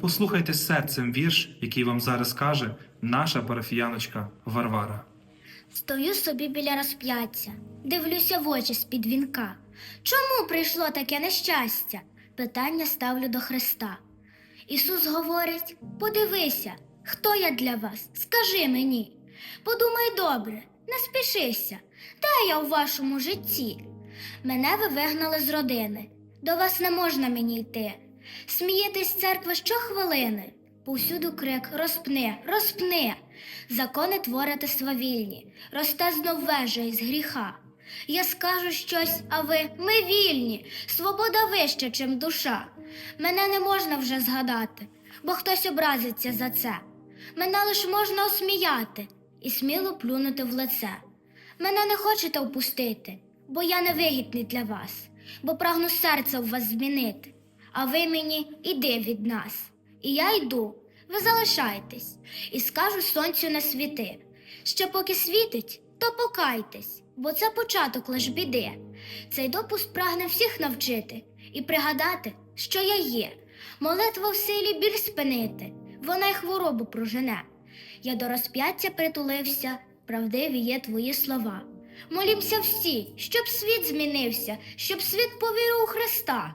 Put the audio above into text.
послухайте серцем вірш, який вам зараз каже наша парафіяночка Варвара. Стою собі біля розп'яття, дивлюся в очі з-під вінка. Чому прийшло таке нещастя? Питання ставлю до Христа. Ісус говорить: подивися, хто я для вас, скажи мені. Подумай добре, не спішися, де я у вашому житті? Мене ви вигнали з родини, до вас не можна мені йти. Смієтесь з церкви щохвилини. Повсюду крик розпни, розпни. Закони творите свавільні, росте знов вежа із гріха. Я скажу щось, а ви ми вільні, свобода вища, чим душа. Мене не можна вже згадати, бо хтось образиться за це. Мене лиш можна осміяти і сміло плюнути в лице. Мене не хочете впустити, бо я невигідний для вас, бо прагну серце в вас змінити. А ви мені іди від нас. І я йду, ви залишайтесь, і скажу сонцю не світи. Ще поки світить, то покайтесь, бо це початок лиш біди. Цей допуск прагне всіх навчити і пригадати, що я є. Молитва в силі біль спинити, вона й хворобу прожене. Я до розп'яття притулився, правдиві є твої слова. Молімся всі, щоб світ змінився, щоб світ повірив у Христа.